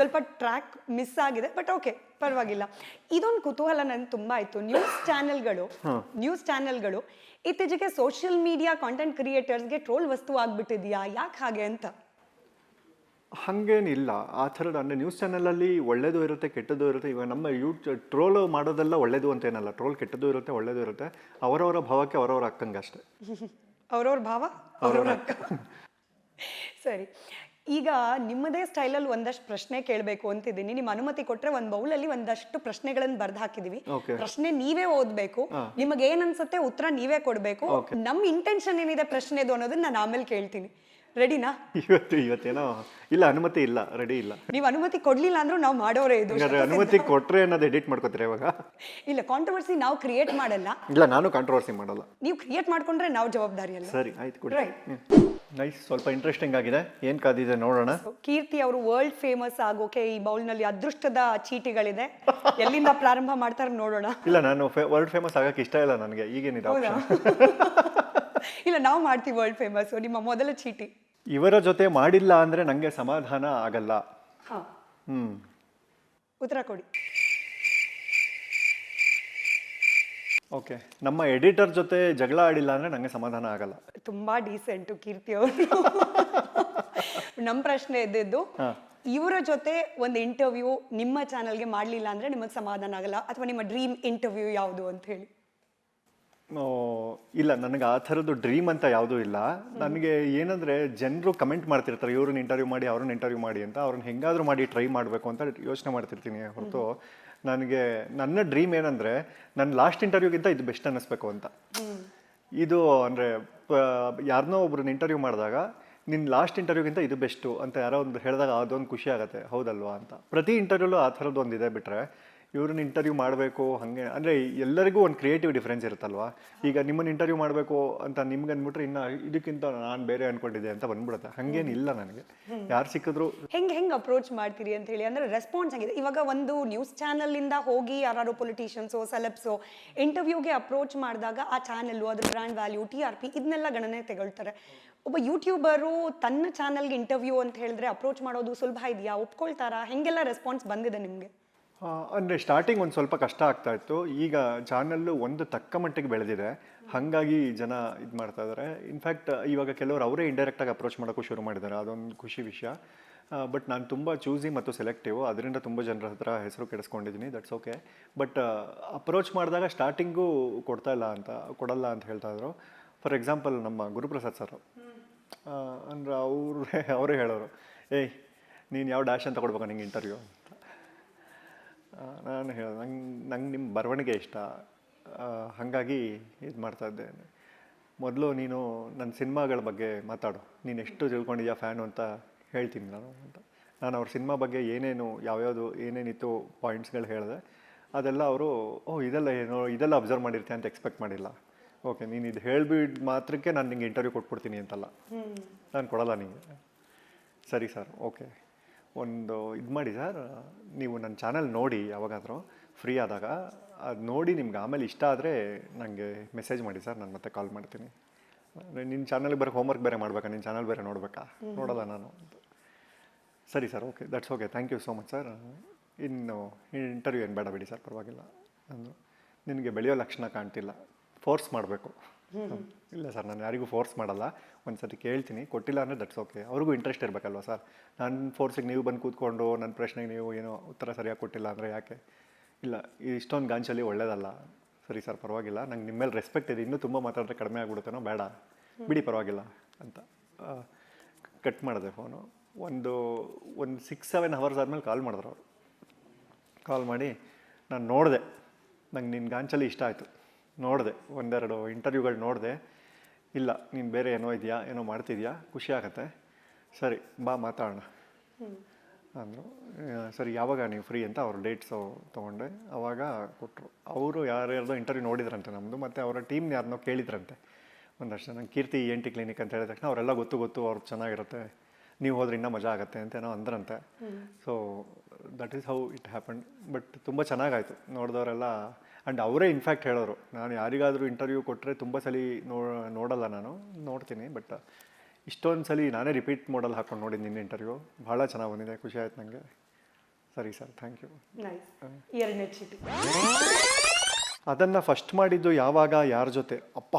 ಸ್ವಲ್ಪ track miss ಆಗಿದೆ but okay ಪರವಾಗಿಲ್ಲ. ಇದೊಂದು ಕುತೂಹಲ ನನ್ಗೆ ತುಂಬ ಆಯ್ತು. ನ್ಯೂಸ್ ಚಾನೆಲ್ಗಳು ನ್ಯೂಸ್ ಚಾನೆಲ್ಗಳು ಇತ್ತೀಚೆಗೆ ಸೋಷಿಯಲ್ ಮೀಡಿಯಾ ಕಾಂಟೆಂಟ್ ಕ್ರಿಯೇಟರ್ಸ್ಗೆ ಟ್ರೋಲ್ ವಸ್ತು ಆಗ್ಬಿಟ್ಟಿದ್ಯಾ? ಯಾಕೆ ಹಾಗೆ ಅಂತ? ಹಾಗೇನಿಲ್ಲ. ಆ ಥರದ ಅಂದರೆ ನ್ಯೂಸ್ ಚಾನಲಲ್ಲಿ ಒಳ್ಳೇದು ಇರುತ್ತೆ ಕೆಟ್ಟದ್ದು ಇರುತ್ತೆ. ಇವಾಗ ನಮ್ಮ ಯೂ ಟ್ರೋಲ್ ಮಾಡೋದೆಲ್ಲ ಒಳ್ಳೇದು ಅಂತೇನಲ್ಲ. ಟ್ರೋಲ್ ಕೆಟ್ಟದ್ದು ಇರುತ್ತೆ ಒಳ್ಳೇದು ಇರುತ್ತೆ. ಅವರವರ ಭಾವಕ್ಕೆ ಅವರವರ ಅಕ್ಕಂಗೆ ಅಷ್ಟೇ ಅವರವ್ರ ಭಾವ ಅವ್ರವ್ರ ಅಕ್ಕ. ಸರಿ. ಈಗ ನಿಮ್ಮದೇ ಸ್ಟೈಲಲ್ಲಿ ಒಂದಷ್ಟು ಪ್ರಶ್ನೆ ಕೇಳಬೇಕು ಅಂತಿದ್ದೀನಿ. ನಿಮ್ಮ ಅನುಮತಿ ಕೊಟ್ಟರೆ ಒಂದು ಬೌಲಲ್ಲಿ ಒಂದಷ್ಟು ಪ್ರಶ್ನೆಗಳನ್ನು ಬರ್ದು ಹಾಕಿದೀವಿ ಪ್ರಶ್ನೆ ನೀವೇ ಓದ್ಬೇಕು. ನಿಮಗೆ ಏನ್ ಅನ್ಸುತ್ತೆ ಉತ್ತರ ನೀವೇ ಕೊಡ್ಬೇಕು. ನಮ್ಮ ಇಂಟೆನ್ಷನ್ ಏನಿದೆ ಪ್ರಶ್ನೆದು ಅನ್ನೋದನ್ನ ನಾನು ಆಮೇಲೆ ಕೇಳ್ತೀನಿ. ರೆಡಿನಾ ಇವತ್ತು ಇವತ್ತೇನೋ? ಇಲ್ಲ ಅನುಮತಿ ಇಲ್ಲ ರೆಡಿ ಇಲ್ಲ. ನೀವು ಅನುಮತಿ ಕೊಡ್ಲಿಲ್ಲ ಅಂದ್ರೂ ನಾವು ಮಾಡೋರೇ ಇದು. ಅನುಮತಿ ಕೊಟ್ರೆ ಅನ್ನೋದು ಎಡಿಟ್ ಮಾಡ್ಕೋತೀರಾ ಇವಾಗ? ಇಲ್ಲ ಕಾಂಟ್ರವರ್ಸಿ ನಾವು ಕ್ರಿಯೇಟ್ ಮಾಡಲ್ಲ. ಇಲ್ಲ ನಾನು ಕಾಂಟ್ರವರ್ಸಿ ಮಾಡಲ್ಲ. ನೀವು ಕ್ರಿಯೇಟ್ ಮಾಡ್ಕೊಂಡ್ರೆ ನಾವು ಜವಾಬ್ದಾರಿ ಅಲ್ಲ ಸರಿ ಆಯ್ತು ಕೊಡಿ. ನೈಸ್ ಸ್ವಲ್ಪ ಇಂಟ್ರೆಸ್ಟಿಂಗ್ ಆಗಿದೆ. ಏನ್ ಕಾದಿದೆ ನೋಡೋಣ. ಕೀರ್ತಿ ಅವರು ವರ್ಲ್ಡ್ ಫೇಮಸ್ ಆಗೋಕೆ ಈ ಬೌಲ್ನಲ್ಲಿ ಅದೃಷ್ಟದ ಚೀಟಿಗಳಿದೆ. ಎಲ್ಲಿಂದ ಪ್ರಾರಂಭ ಮಾಡ್ತಾರೆ ನೋಡೋಣ. ಇಲ್ಲ ನಾನು ವರ್ಲ್ಡ್ ಫೇಮಸ್ ಆಗಕ್ಕೆ ಇಷ್ಟ ಇಲ್ಲ ನನಗೆ. ಈಗೇನಿದೆ ಇಲ್ಲ ನಾವು ಮಾಡ್ತೀವಿ ವರ್ಲ್ಡ್ ಫೇಮಸ್ ನಿಮ್ಮ ಮೊದಲ ಚೀಟಿ. ಇವರ ಜೊತೆ ಮಾಡಿಲ್ಲ ಅಂದರೆ ನನಗೆ ಸಮಾಧಾನ ಆಗಲ್ಲ. ಹ್ಮ್. ಉತ್ತರ ಕೊಡಿ. ಓಕೆ. ನಮ್ಮ ಎಡಿಟರ್ ಜೊತೆ ಜಗಳ ಆಡಿಲ್ಲ ಅಂದರೆ ನನಗೆ ಸಮಾಧಾನ ಆಗಲ್ಲ. ತುಂಬಾ ಡೀಸೆಂಟು ಕೀರ್ತಿ ಅವರು. ನಮ್ಮ ಪ್ರಶ್ನೆ ಇದ್ದಿದ್ದು ಇವರ ಜೊತೆ ಒಂದು ಇಂಟರ್ವ್ಯೂ ನಿಮ್ಮ ಚಾನಲ್ಗೆ ಮಾಡಲಿಲ್ಲ ಅಂದ್ರೆ ನಿಮಗೆ ಸಮಾಧಾನ ಆಗಲ್ಲ ಅಥವಾ ನಿಮ್ಮ ಡ್ರೀಮ್ ಇಂಟರ್ವ್ಯೂ ಯಾವುದು ಅಂತ ಹೇಳಿ. ಇಲ್ಲ, ನನಗೆ ಆ ಥರದ್ದು ಡ್ರೀಮ್ ಅಂತ ಯಾವುದೂ ಇಲ್ಲ. ನನಗೆ ಏನಂದರೆ, ಜನರು ಕಮೆಂಟ್ ಮಾಡ್ತಿರ್ತಾರೆ, ಇವ್ರನ್ನ ಇಂಟರ್ವ್ಯೂ ಮಾಡಿ, ಅವ್ರನ್ನ ಇಂಟರ್ವ್ಯೂ ಮಾಡಿ ಅಂತ. ಅವ್ರನ್ನ ಹೆಂಗಾದರೂ ಮಾಡಿ ಟ್ರೈ ಮಾಡಬೇಕು ಅಂತ ಯೋಚನೆ ಮಾಡ್ತಿರ್ತೀನಿ ಹೊರತು. ನನಗೆ, ನನ್ನ ಡ್ರೀಮ್ ಏನಂದರೆ, ನನ್ನ ಲಾಸ್ಟ್ ಇಂಟರ್ವ್ಯೂಗಿಂತ ಇದು ಬೆಸ್ಟ್ ಅನ್ನಿಸ್ಬೇಕು ಅಂತ. ಇದು ಅಂದರೆ ಯಾರನ್ನೋ ಒಬ್ರನ್ನ ಇಂಟರ್ವ್ಯೂ ಮಾಡಿದಾಗ, ನಿನ್ನ ಲಾಸ್ಟ್ ಇಂಟರ್ವ್ಯೂಗಿಂತ ಇದು ಬೆಸ್ಟು ಅಂತ ಯಾರೋ ಒಂದು ಹೇಳಿದಾಗ ಅದೊಂದು ಖುಷಿ ಆಗುತ್ತೆ, ಹೌದಲ್ವಾ ಅಂತ. ಪ್ರತಿ ಇಂಟರ್ವ್ಯೂಲು ಆ ಥರದ್ದು ಇದೆ ಬಿಟ್ಟರೆ ಇವ್ರನ್ನ ಇಂಟರ್ವ್ಯೂ ಮಾಡಬೇಕು ಹಾಗೆ. ಅಂದರೆ ಎಲ್ಲರಿಗೂ ಒಂದು ಕ್ರಿಯೇಟಿವ್ ಡಿಫ್ರೆನ್ಸ್ ಇರುತ್ತಲ್ವಾ? ಈಗ ನಿಮ್ಮನ್ನು ಇಂಟರ್ವ್ಯೂ ಮಾಡಬೇಕು ಅಂತ ನಿಮ್ಗೆ ಅಂದ್ಬಿಟ್ರೆ ಇನ್ನು ಇದಕ್ಕಿಂತ ನಾನು ಬೇರೆ ಅನ್ಕೊಂಡಿದ್ದೆ ಅಂತ ಬಂದ್ಬಿಡುತ್ತೆ. ಹಂಗೇನಿಲ್ಲ ನನಗೆ. ಯಾರು ಸಿಕ್ಕಿದ್ರು ಹೆಂಗೆ ಹೆಂಗೆ ಅಪ್ರೋಚ್ ಮಾಡ್ತೀರಿ ಅಂತ ಹೇಳಿ ಅಂದ್ರೆ ರೆಸ್ಪಾನ್ಸ್ ಆಗಿದೆ. ಇವಾಗ ಒಂದು ನ್ಯೂಸ್ ಚಾನಲ್ ಇಂದ ಹೋಗಿ ಯಾರು ಪೊಲಿಟಿಷಿಯನ್ಸು ಸೆಲೆಬ್ಸು ಇಂಟರ್ವ್ಯೂಗೆ ಅಪ್ರೋಚ್ ಮಾಡಿದಾಗ ಆ ಚಾನಲ್ಲು ಅದ್ರ brand value T R P ಇದನ್ನೆಲ್ಲ ಗಣನೆ ತಗೊಳ್ತಾರೆ. ಒಬ್ಬ ಯೂಟ್ಯೂಬರು ತನ್ನ ಚಾನಲ್ಗೆ ಇಂಟರ್ವ್ಯೂ ಅಂತ ಹೇಳಿದ್ರೆ ಅಪ್ರೋಚ್ ಮಾಡೋದು ಸುಲಭ ಇದೆಯಾ? ಒಪ್ಕೊಳ್ತಾರಾ? ಹೆಂಗೆಲ್ಲ ರೆಸ್ಪಾನ್ಸ್ ಬಂದಿದೆ ನಿಮಗೆ? ಅಂದರೆ ಸ್ಟಾರ್ಟಿಂಗ್ ಒಂದು ಸ್ವಲ್ಪ ಕಷ್ಟ ಆಗ್ತಾ ಇತ್ತು. ಈಗ ಚಾನಲ್ಲು ಒಂದು ತಕ್ಕ ಮಟ್ಟಿಗೆ ಬೆಳೆದಿದೆ. ಹಾಗಾಗಿ ಜನ ಇದು ಮಾಡ್ತಾ ಇದ್ದಾರೆ ಇನ್ಫ್ಯಾಕ್ಟ್ ಇವಾಗ ಕೆಲವರು ಅವರೇ ಇಂಡೈರೆಕ್ಟಾಗಿ ಅಪ್ರೋಚ್ ಮಾಡೋಕ್ಕೂ ಶುರು ಮಾಡಿದ್ದಾರೆ. ಅದೊಂದು ಖುಷಿ ವಿಷಯ. ಬಟ್ ನಾನು ತುಂಬ ಚೂಸಿ ಮತ್ತು ಸೆಲೆಕ್ಟಿವ್ ಅದರಿಂದ ತುಂಬ ಜನರ ಹತ್ರ ಹೆಸರು ಕೆಡಿಸ್ಕೊಂಡಿದ್ದೀನಿ ದಟ್ಸ್ ಓಕೆ ಬಟ್ ಅಪ್ರೋಚ್ ಮಾಡಿದಾಗ ಸ್ಟಾರ್ಟಿಂಗು ಕೊಡ್ತಾ ಇಲ್ಲ ಅಂತ, ಕೊಡಲ್ಲ ಅಂತ ಹೇಳ್ತಾ ಇದ್ರು. ಫಾರ್ ಎಕ್ಸಾಂಪಲ್ ನಮ್ಮ ಗುರುಪ್ರಸಾದ್ ಸರ್. ಅಂದರೆ ಅವ್ರೇ, ಅವರೇ ಹೇಳೋರು. ಏಯ್, ನೀನು ಯಾವ ಡ್ಯಾಶ್ ಅಂತ ಕೊಡ್ಬೇಕಾ ನಿಂಗೆ ಇಂಟರ್ವ್ಯೂ ನಾನು ಹೇಳ ನಂಗೆ ನಂಗೆ ನಿಮ್ಮ ಬರವಣಿಗೆ ಇಷ್ಟ. ಹಾಗಾಗಿ ಇದು ಮಾಡ್ತಾ ಇದ್ದೆ ಮೊದಲು ನೀನು ನನ್ನ ಸಿನಿಮಾಗಳ ಬಗ್ಗೆ ಮಾತಾಡು. ನೀನು ಎಷ್ಟು ತಿಳ್ಕೊಂಡಿದ್ಯಾ ಫ್ಯಾನು ಅಂತ ಹೇಳ್ತೀನಿ ನಾನು ಅಂತ. ನಾನು ಅವ್ರ ಸಿನಿಮಾ ಬಗ್ಗೆ ಏನೇನು ಯಾವ್ಯಾವುದು ಏನೇನಿತ್ತು ಪಾಯಿಂಟ್ಸ್ಗಳು ಹೇಳಿದೆ ಅದೆಲ್ಲ ಅವರು ಓ ಇದೆಲ್ಲ ಏನು ಇದೆಲ್ಲ ಅಬ್ಸರ್ವ್ ಮಾಡಿರ್ತೀಯ ಅಂತ ಎಕ್ಸ್ಪೆಕ್ಟ್ ಮಾಡಿಲ್ಲ. ಓಕೆ ನೀನು ಇದು ಹೇಳ್ಬಿಟ್ಟು ಮಾತ್ರಕ್ಕೆ ನಾನು ನಿಂಗೆ ಇಂಟರ್ವ್ಯೂ ಕೊಟ್ಬಿಡ್ತೀನಿ ಅಂತಲ್ಲ. ನಾನು ಕೊಡಲ್ಲ ನಿಂಗೆ. ಸರಿ ಸರ್ ಓಕೆ. ಒಂದು ಇದು ಮಾಡಿ ಸರ್ ನೀವು ನನ್ನ ಚಾನಲ್ ನೋಡಿ ಯಾವಾಗಾದರೂ ಫ್ರೀ ಆದಾಗ ಅದು ನೋಡಿ ನಿಮ್ಗೆ ಆಮೇಲೆ ಇಷ್ಟ ಆದರೆ ನನಗೆ ಮೆಸೇಜ್ ಮಾಡಿ ಸರ್ ನಾನು ಮತ್ತೆ ಕಾಲ್ ಮಾಡ್ತೀನಿ. ನಿನ್ನ ಚಾನಲ್ಗೆ ಬರೋ ಹೋಮ್ವರ್ಕ್ ಬೇರೆ ಮಾಡಬೇಕಾ? ನಿನ್ನ ಚಾನಲ್ ಬೇರೆ ನೋಡಬೇಕಾ? ನೋಡಲ್ಲ ನಾನು ಸರಿ sir okay that's okay thank you so much sir. ಇನ್ನು ಇಂಟರ್ವ್ಯೂ ಏನು ಬೇಡ ಬಿಡಿ ಸರ್ ಪರವಾಗಿಲ್ಲ. ಅಂದರು ನಿನಗೆ ಬೆಳೆಯೋ ಲಕ್ಷಣ ಕಾಣ್ತಿಲ್ಲ. ಫೋರ್ಸ್ ಮಾಡಬೇಕು. ಇಲ್ಲ ಸರ್ ನಾನು ಯಾರಿಗೂ ಫೋರ್ಸ್ ಮಾಡಲ್ಲ. ಒಂದು ಸತಿ ಕೇಳ್ತೀನಿ. ಕೊಟ್ಟಿಲ್ಲ ಅಂದರೆ ದಟ್ಸ್ ಓಕೆ ಅವ್ರಿಗೂ ಇಂಟ್ರೆಸ್ಟ್ ಇರಬೇಕಲ್ವ ಸರ್? ನನ್ನ ಫೋರ್ಸಿಗೆ ನೀವು ಬಂದು ಕೂತ್ಕೊಂಡು ನನ್ನ ಪ್ರಶ್ನೆಗೆ ನೀವು ಏನೋ ಉತ್ತರ ಸರಿಯಾಗಿ ಕೊಟ್ಟಿಲ್ಲ ಅಂದರೆ ಯಾಕೆ? ಇಲ್ಲ ಇಷ್ಟೊಂದು ಗಾಂಚಲ್ಲಿ ಒಳ್ಳೇದಲ್ಲ. ಸರಿ ಸರ್ ಪರವಾಗಿಲ್ಲ. ನಂಗೆ ನಿಮ್ಮ ಮೇಲೆ ರೆಸ್ಪೆಕ್ಟ್ ಇದೆ. ಇನ್ನೂ ತುಂಬ ಮಾತಾಡಿದ್ರೆ ಕಡಿಮೆ ಆಗ್ಬಿಡುತ್ತೇನೋ ಬೇಡ. ಬಿಡಿ ಪರವಾಗಿಲ್ಲ ಅಂತ. ಕಟ್ ಮಾಡಿದೆ ಫೋನು ಒಂದು ಒಂದು ಸಿಕ್ಸ್ ಸೆವೆನ್ ಅವರ್ಸ್ ಆದಮೇಲೆ ಕಾಲ್ ಮಾಡಿದ್ರು ಅವರು. ಕಾಲ್ ಮಾಡಿ ನಾನು ನೋಡಿದೆ. ನಂಗೆ ನಿನ್ನ ಗಾಂಚಲ್ಲಿ ಇಷ್ಟ ಆಯಿತು. ನೋಡಿದೆ ಒಂದೆರಡು ಇಂಟರ್ವ್ಯೂಗಳು ನೋಡಿದೆ ಇಲ್ಲ ನೀನು ಬೇರೆ ಏನೋ ಇದೆಯಾ ಏನೋ ಮಾಡ್ತಿದ್ಯಾ ಖುಷಿ ಆಗತ್ತೆ ಸರಿ ಬಾ ಮಾತಾಡೋಣ. ಅಂದರು ಸರಿ ಯಾವಾಗ ನೀವು ಫ್ರೀ ಅಂತ ಅವ್ರ ಡೇಟ್ಸು ತೊಗೊಂಡೆ ಆವಾಗ ಕೊಟ್ಟರು ಅವರು ಯಾರ್ಯಾರ್ದೋ ಇಂಟರ್ವ್ಯೂ ನೋಡಿದ್ರಂತೆ ನಮ್ಮದು ಮತ್ತು ಅವರ ಟೀಮ್ ಯಾರನ್ನೋ ಕೇಳಿದ್ರಂತೆ. ಒಂದಷ್ಟು ಜನ Keerthi E N T clinic ಅಂತ ಹೇಳಿದ ತಕ್ಷಣ ಅವರೆಲ್ಲ ಗೊತ್ತು ಗೊತ್ತು ಅವ್ರು ಚೆನ್ನಾಗಿರುತ್ತೆ ನೀವು ಹೋದ್ರೆ ಇನ್ನೂ ಮಜಾ ಆಗುತ್ತೆ ಅಂತ ಏನೋ ಅಂದ್ರಂತೆ. So that is how it happen but ತುಂಬ ಚೆನ್ನಾಗಾಯಿತು. ನೋಡಿದವರೆಲ್ಲ ಆ್ಯಂಡ್ ಅವರೇ ಇನ್ಫ್ಯಾಕ್ಟ್ ಹೇಳೋರು. ನಾನು ಯಾರಿಗಾದರೂ ಇಂಟರ್ವ್ಯೂ ಕೊಟ್ಟರೆ ತುಂಬ ಸಲ ನೋ ನೋಡಲ್ಲ ನಾನು. ನೋಡ್ತೀನಿ ಬಟ್ ಇಷ್ಟೊಂದು ಸಲ ನಾನೇ ರಿಪೀಟ್ ಮಾಡಲ್ ಹಾಕೊಂಡು ನೋಡಿದ್ದು ನಿನ್ನ ಇಂಟರ್ವ್ಯೂ ಭಾಳ ಚೆನ್ನಾಗಿ ಬಂದಿದೆ ಖುಷಿ ಆಯ್ತು ನನಗೆ ಸರಿ ಸರ್ ಥ್ಯಾಂಕ್ ಯು ನೈಸ್ ಎರಡನೇ ಚೀಟಿ ಅದನ್ನು ಫಸ್ಟ್ ಮಾಡಿದ್ದು ಯಾವಾಗ ಯಾರ ಜೊತೆ? ಅಪ್ಪ.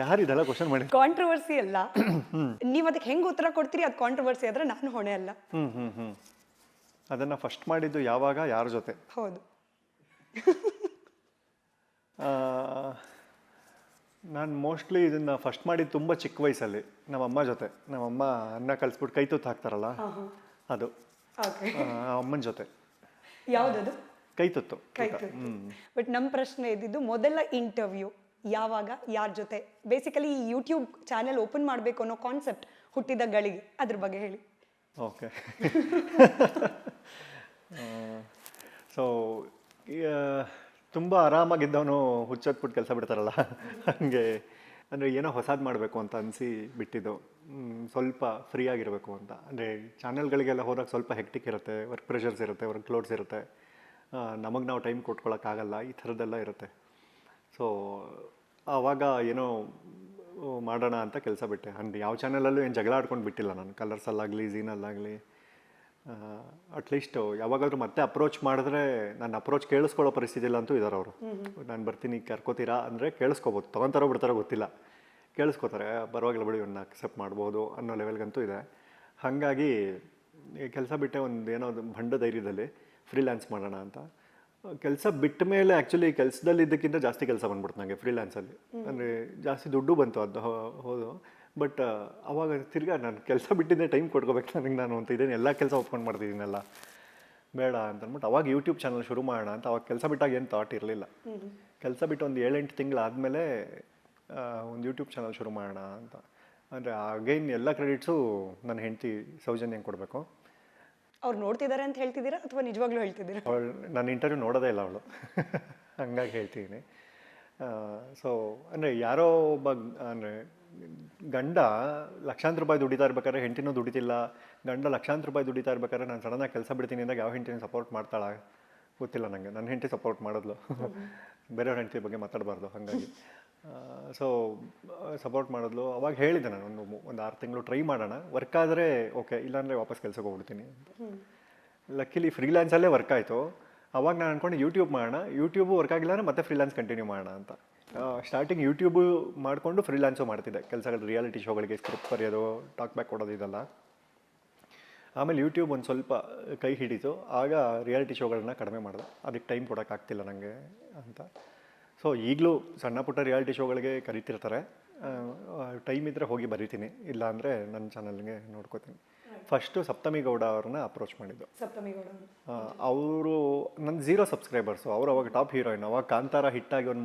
ಯಾರಿದೆಲ್ಲ ಕ್ವಶನ್ ಮಾಡಿ ಕಾಂಟ್ರವರ್ಸಿ ಅಲ್ಲ. ನೀವು ಅದಕ್ಕೆ ಹೆಂಗೆ ಉತ್ತರ ಕೊಡ್ತೀರಿ? ಅದು ಕಾಂಟ್ರವರ್ಸಿ ಆದರೆ ನಾನು ಹೊಣೆ ಅಲ್ಲ. ಹ್ಞೂ ಹ್ಞೂ ಹ್ಞೂ ಅದನ್ನು ಫಸ್ಟ್ ಮಾಡಿದ್ದು ಯಾವಾಗ ಯಾರ ಜೊತೆ? ಹೌದು. ನಾನು ಮೋಸ್ಟ್ಲಿ ಇದನ್ನು ಫಸ್ಟ್ ಮಾಡಿದ್ದು ತುಂಬ ಚಿಕ್ಕ ವಯಸ್ಸಲ್ಲಿ ನಮ್ಮಮ್ಮ ಜೊತೆ. ನಮ್ಮಮ್ಮ ಅನ್ನ ಕಲಿಸ್ಬಿಟ್ಟು ಕೈ ತುತ್ತು ಹಾಕ್ತಾರಲ್ಲ? ಅದು. ಅಮ್ಮನ ಜೊತೆ. ಯಾವುದದು? ಕೈ ತುತ್ತು. ಕೈ ಬಟ್ ನಮ್ಮ ಪ್ರಶ್ನೆ ಇದ್ದಿದ್ದು ಮೊದಲ ಇಂಟರ್ವ್ಯೂ ಯಾವಾಗ ಯಾರ ಜೊತೆ? ಬೇಸಿಕಲಿ ಈ ಯೂಟ್ಯೂಬ್ ಚಾನೆಲ್ ಓಪನ್ ಮಾಡಬೇಕು ಅನ್ನೋ ಕಾನ್ಸೆಪ್ಟ್ ಹುಟ್ಟಿದ ಗಳಿಗೆ. ಅದ್ರ ಬಗ್ಗೆ ಹೇಳಿ. ಓಕೆ ಸೊ ತುಂಬ ಆರಾಮಾಗಿದ್ದವನು ಹುಚ್ಚತ್ಬಿಟ್ಟು ಕೆಲಸ ಬಿಡ್ತಾರಲ್ಲ. ಹಾಗೆ ಅಂದರೆ ಏನೋ ಹೊಸದು ಮಾಡಬೇಕು ಅಂತ ಅನಿಸಿ ಬಿಟ್ಟಿದ್ದು. ಸ್ವಲ್ಪ ಫ್ರೀ ಆಗಿರಬೇಕು ಅಂತ. ಅಂದರೆ ಚಾನೆಲ್ಗಳಿಗೆಲ್ಲ ಹೋದಾಗ ಸ್ವಲ್ಪ ಹೆಕ್ಟಿಕ್ ಇರುತ್ತೆ ವರ್ಕ್ ಪ್ರೆಷರ್ಸ್ ಇರುತ್ತೆ ವರ್ಕ್ ಲೋಡ್ಸ್ ಇರುತ್ತೆ. ನಮಗೆ ನಾವು ಟೈಮ್ ಕೊಟ್ಕೊಳ್ಳೋಕ್ಕಾಗಲ್ಲ ಈ ಥರದ್ದೆಲ್ಲ ಇರುತ್ತೆ. ಸೊ ಆವಾಗ ಏನೋ ಮಾಡೋಣ ಅಂತ ಕೆಲಸ ಬಿಟ್ಟೆ. ಅಂದರೆ ಯಾವ ಚಾನಲಲ್ಲೂ ಏನು ಜಗಳ ಆಡ್ಕೊಂಡು ಬಿಟ್ಟಿಲ್ಲ ನಾನು. ಕಲರ್ಸಲ್ಲಾಗಲಿ ಝೀನಲ್ಲಾಗಲಿ ಅಟ್ಲೀಸ್ಟ್ ಯಾವಾಗಾದರೂ ಮತ್ತೆ ಅಪ್ರೋಚ್ ಮಾಡಿದ್ರೆ ನಾನು ಅಪ್ರೋಚ್ ಕೇಳಿಸ್ಕೊಳ್ಳೋ ಪರಿಸ್ಥಿತಿಲ್ಲ ಅಂತೂ ಇದ್ದಾರೆ ಅವರು. ನಾನು ಬರ್ತೀನಿ ಕರ್ಕೋತೀರಾ ಅಂದರೆ ಕೇಳಿಸ್ಕೋಬೋದು. ತೊಗೊತಾರೋ ಬಿಡ್ತಾರೋ ಗೊತ್ತಿಲ್ಲ. ಕೇಳಿಸ್ಕೋತಾರೆ ಪರವಾಗಿಲ್ಲ ಬಿಡಿ ಇವನ್ನ ಅಕ್ಸೆಪ್ಟ್ ಮಾಡ್ಬೋದು ಅನ್ನೋ ಲೆವೆಲ್ಗಂತೂ ಇದೆ. ಹಾಗಾಗಿ ಕೆಲಸ ಬಿಟ್ಟೆ ಒಂದು ಏನೋ ಒಂದು ಭಂಡ ಧೈರ್ಯದಲ್ಲಿ ಫ್ರೀಲ್ಯಾನ್ಸ್ ಮಾಡೋಣ ಅಂತ. ಕೆಲಸ ಬಿಟ್ಟ ಮೇಲೆ ಆ್ಯಕ್ಚುಲಿ ಕೆಲಸದಲ್ಲಿ ಇದ್ದಕ್ಕಿಂತ ಜಾಸ್ತಿ ಕೆಲಸ ಬಂದ್ಬಿಡ್ತು ನನಗೆ ಫ್ರೀಲ್ಯಾನ್ಸಲ್ಲಿ ಅಂದರೆ ಜಾಸ್ತಿ ದುಡ್ಡು ಬಂತು ಅದು ಹೌದು. ಬಟ್ ಅವಾಗ ತಿರ್ಗಾ ನಾನು ಕೆಲಸ ಬಿಟ್ಟಿದ್ದೆ ಟೈಮ್ ಕೊಟ್ಕೋಬೇಕು ನನಗೆ ನಾನು ಅಂತ ಇದೇನು ಎಲ್ಲ ಕೆಲಸ ಒಪ್ಕೊಂಡು ಮಾಡ್ತಿದ್ದೀನಲ್ಲ ಬೇಡ ಅಂತ ಅಂದ್ಬಿಟ್ಟು ಅವಾಗ ಯೂಟ್ಯೂಬ್ ಚಾನಲ್ ಶುರು ಮಾಡೋಣ ಅಂತ ಅವಾಗ ಕೆಲಸ ಬಿಟ್ಟಾಗ ಏನು ಥಾಟ್ ಇರಲಿಲ್ಲ. ಕೆಲಸ ಬಿಟ್ಟು ಒಂದು ಏಳೆಂಟು ತಿಂಗಳಾದಮೇಲೆ ಒಂದು ಯೂಟ್ಯೂಬ್ ಚಾನಲ್ ಶುರು ಮಾಡೋಣ ಅಂತ. ಅಂದರೆ ಅಗೈನ್ ಎಲ್ಲ ಕ್ರೆಡಿಟ್ಸು ನನ್ನ ಹೆಂಡತಿ ಸೌಜನ್ಯಂಗೆ ಕೊಡಬೇಕು. ಅವ್ರು ನೋಡ್ತಿದ್ದಾರೆ ಅಂತ ಹೇಳ್ತಿದ್ದೀರಾ ಅಥವಾ ನಿಜವಾಗ್ಲೂ ಹೇಳ್ತಿದ್ದೀರಾ ಅವಳು ನನ್ನ ಇಂಟರ್ವ್ಯೂ ನೋಡೋದೇ ಇಲ್ಲ ಅವಳು. ಹಂಗಾಗಿ ಹೇಳ್ತೀನಿ ಸೊ ಅಂದರೆ ಯಾರೋ ಒಬ್ಬ ಅಂದರೆ ಗಂಡ ಲಕ್ಷಾಂತರ ರೂಪಾಯಿ ದುಡಿತಾ ಇರ್ಬೇಕಾದ್ರೆ ಹೆಂಡತಿನೂ ದುಡಿತಿಲ್ಲ ಗಂಡ ಲಕ್ಷಾಂತರ ರೂಪಾಯಿ ದುಡಿತಾ ಇರ್ಬೇಕಾದ್ರೆ ನಾನು ಸಡನ್ನಾಗಿ ಕೆಲಸ ಬಿಡ್ತೀನಿ ಅಂದಾಗ ಯಾವ ಹೆಂಡತಿನ ಸಪೋರ್ಟ್ ಮಾಡ್ತಾಳ? ಗೊತ್ತಿಲ್ಲ ನನಗೆ ನನ್ನ ಹೆಂಡತಿ ಸಪೋರ್ಟ್ ಮಾಡಿದ್ಲು. ಬೇರೆಯವ್ರ ಹೆಂಡತಿ ಬಗ್ಗೆ ಮಾತಾಡಬಾರ್ದು ಹಾಗಾಗಿ. ಸೊ ಸಪೋರ್ಟ್ ಮಾಡಿದ್ಲು. ಅವಾಗ ಹೇಳಿದೆ ನಾನು ಒಂದು ಒಂದು ಆರು ತಿಂಗಳು ಟ್ರೈ ಮಾಡೋಣ. ವರ್ಕ್ ಆದರೆ ಓಕೆ ಇಲ್ಲಾಂದರೆ ವಾಪಸ್ ಕೆಲಸಕ್ಕೆ ಹೋಗ್ಬಿಡ್ತೀನಿ ಲಕ್ಕಿಲಿ ಫ್ರೀಲ್ಯಾನ್ಸಲ್ಲೇ ವರ್ಕ್ ಆಯಿತು. ಅವಾಗ ನಾನು ಅನ್ಕೊಂಡು ಯೂಟ್ಯೂಬ್ ಮಾಡೋಣ ಯೂಟ್ಯೂಬು ವರ್ಕ್ ಆಗಿಲ್ಲ ಅಂದ್ರೆ ಮತ್ತೆ ಫ್ರೀಲ್ಯಾನ್ಸ್ ಕಂಟಿನ್ಯೂ ಮಾಡೋಣ ಅಂತ. ಸ್ಟಾರ್ಟಿಂಗ್ ಯೂಟ್ಯೂಬು ಮಾಡಿಕೊಂಡು ಫ್ರೀಲ್ಯಾನ್ಸು ಮಾಡ್ತಿದ್ದೆ. ಕೆಲಸಗಳು ರಿಯಾಲಿಟಿ ಶೋಗಳಿಗೆ ಸ್ಕ್ರಿಪ್ಟ್ ಬರೆಯೋದು ಟಾಕ್ ಬ್ಯಾಕ್ ಕೊಡೋದು ಇದೆಲ್ಲ. ಆಮೇಲೆ ಯೂಟ್ಯೂಬ್ ಒಂದು ಸ್ವಲ್ಪ ಕೈ ಹಿಡಿತು. ಆಗ ರಿಯಾಲಿಟಿ ಶೋಗಳನ್ನ ಕಡಿಮೆ ಮಾಡಿದೆ. ಅದಕ್ಕೆ ಟೈಮ್ ಕೊಡೋಕ್ಕಾಗ್ತಿಲ್ಲ ನನಗೆ ಅಂತ. ಸೊ ಈಗಲೂ ಸಣ್ಣ ಪುಟ್ಟ ರಿಯಾಲಿಟಿ ಶೋಗಳಿಗೆ ಕರಿತಿರ್ತಾರೆ. ಟೈಮ್ ಇದ್ದರೆ ಹೋಗಿ ಬರಿತೀನಿ. ಇಲ್ಲ ಅಂದರೆ ನನ್ನ ಚಾನಲ್ಗೆ ನೋಡ್ಕೋತೀನಿ. ಫಸ್ಟು ಸಪ್ತಮಿ ಗೌಡ ಅವ್ರನ್ನ ಅಪ್ರೋಚ್ ಮಾಡಿದ್ದು. ಸಪ್ತಮಿ ಗೌಡ ಅವರು ನನ್ನ ಝೀರೋ ಸಬ್ಸ್ಕ್ರೈಬರ್ಸು ಅವರು ಅವಾಗ ಟಾಪ್ ಹೀರೋಯಿನ್ ಅವಾಗ ಕಾಂತಾರ ಹಿಟ್ಟಾಗಿ ಒಂದು